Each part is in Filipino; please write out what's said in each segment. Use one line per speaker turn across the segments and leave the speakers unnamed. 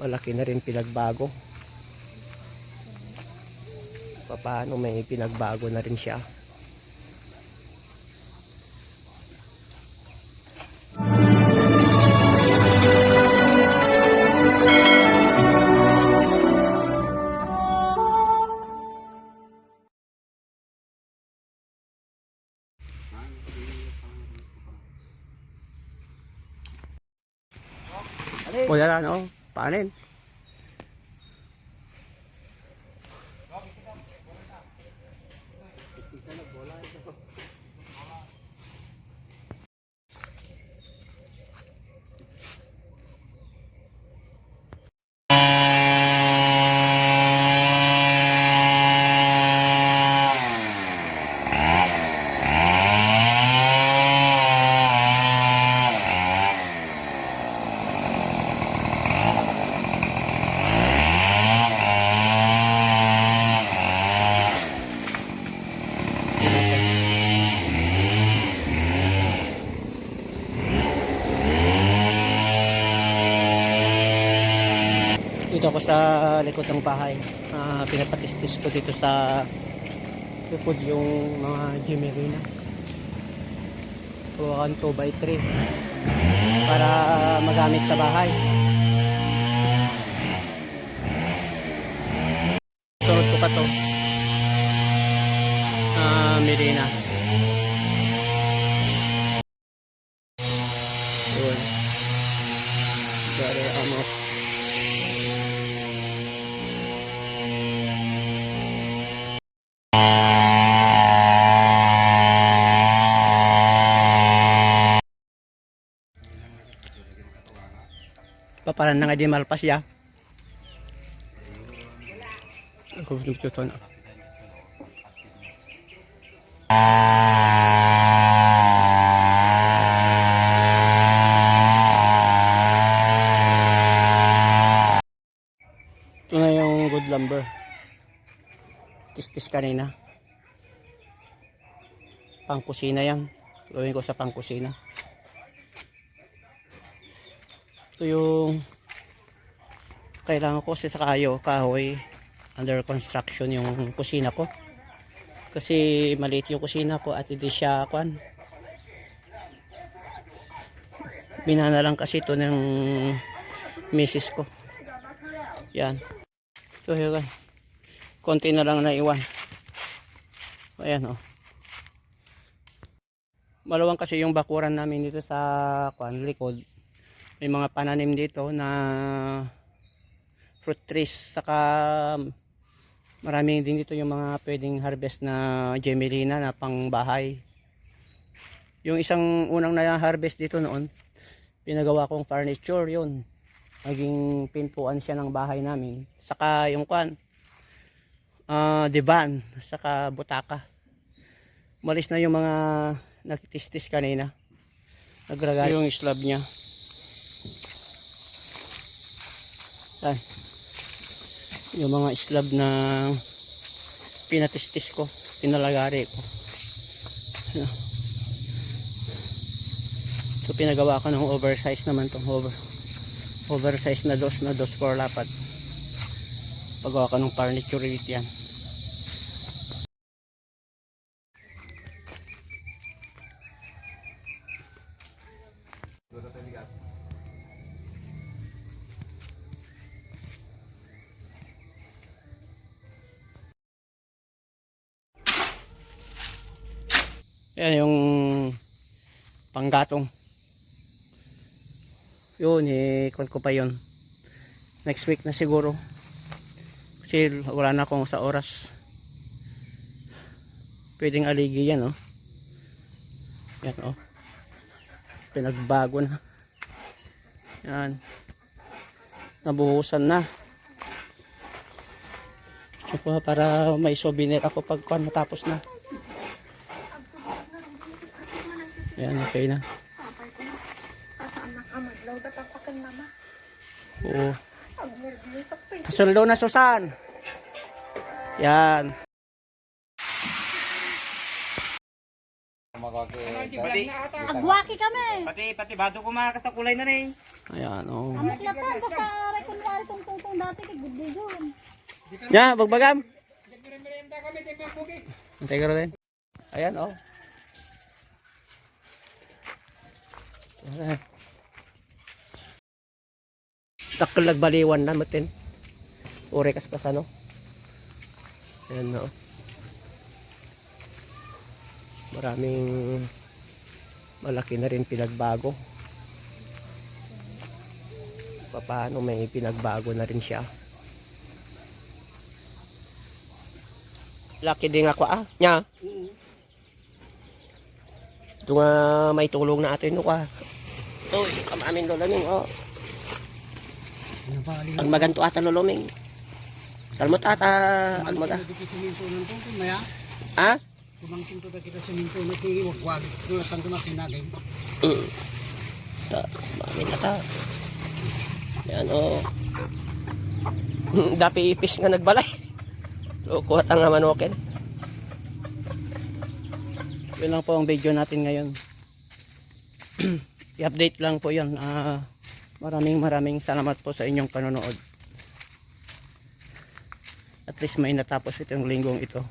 malaki na rin pinagbago. Paano may pinagbago na rin siya? O yan ano Panen. Dito ako sa likod ng bahay. Ah, pinapatistis ko dito sa likod yung mga Gemerina Tuwakan 2 by 3 para magamit sa bahay. Sunod ko pa to. Ah Merina paparan na nga di malpas ya. Ako gusto to na. Ito na yung good lumber. Tistis kanina. Pangkusina yan. Gawin ko sa pangkusina ito yung kailangan ko kasi sa kayo kahoy. Under construction yung kusina ko. Kasi maliit yung kusina ko at hindi siya kwan binana lang kasi ito ng misis ko. Yan. So yun konti na lang naiwan. Ayan oh. Malawang kasi yung bakuran namin dito sa kwan likod may mga pananim dito na fruit trees saka marami din dito yung mga pwedeng harvest na gemelina na pang bahay yung isang unang na harvest dito noon pinagawa kong furniture yun. Naging pintuan siya ng bahay namin. Saka yung kwan ah divan saka butaka. Malis na yung mga nagtistis kanina. Nagragay yung slab niya Ay. Yung mga slab na pinatistis ko, pinalagari ko. Ano. So pinagawa ko ng oversize naman tong over oversize na dos na dos for lapat. Pagawa ko ng furniture yan. Yan yung panggatong. Yun, ikon ko pa yun. Next week na siguro. Kasi wala na akong sa oras. Pwedeng aligi yan, oh. Yan, oh. Pinagbago na. Yan. Nabuhusan na. Ako, para may souvenir ako pag matapos na. Ayan, okay na.
Na.
Oo.
Pe.
Kasuldo na, Susan. Yan.
Pati,
Agwaki kami.
pati, pati bato ko makas na kulay na rin.
Ayan, oh.
Amok latan basta aray kunwari tong tong tong dati kay good day yun.
Ya, bagbagam. Antay ka rin. Ayan, oh. Taklag baliwan na matin. Ure kas kas ano. Ayan, oh. Maraming malaki na rin pinagbago. Paano may pinagbago na rin siya. Laki din ako ah. Nya. Ito nga may tulong na atin no ka. Ito, kamamin luluming oh. Ang maganto ata luluming. Kalmot ata, kalmot ah. Ha?
Kumangkin to kita sa minto na kiri wag wag tanto na pinagay.
Mm. Ta, mamin na ta. Yan oh. Dapi ipis nga nagbalay. So, kuha ta nga manokin. Yun lang po ang video natin ngayon. I-update lang po yun. Ah, maraming maraming salamat po sa inyong panonood. At least may natapos itong linggong ito.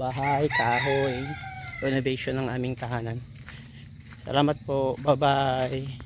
Bahay, kahoy, renovation ng aming tahanan. Salamat po. Bye-bye.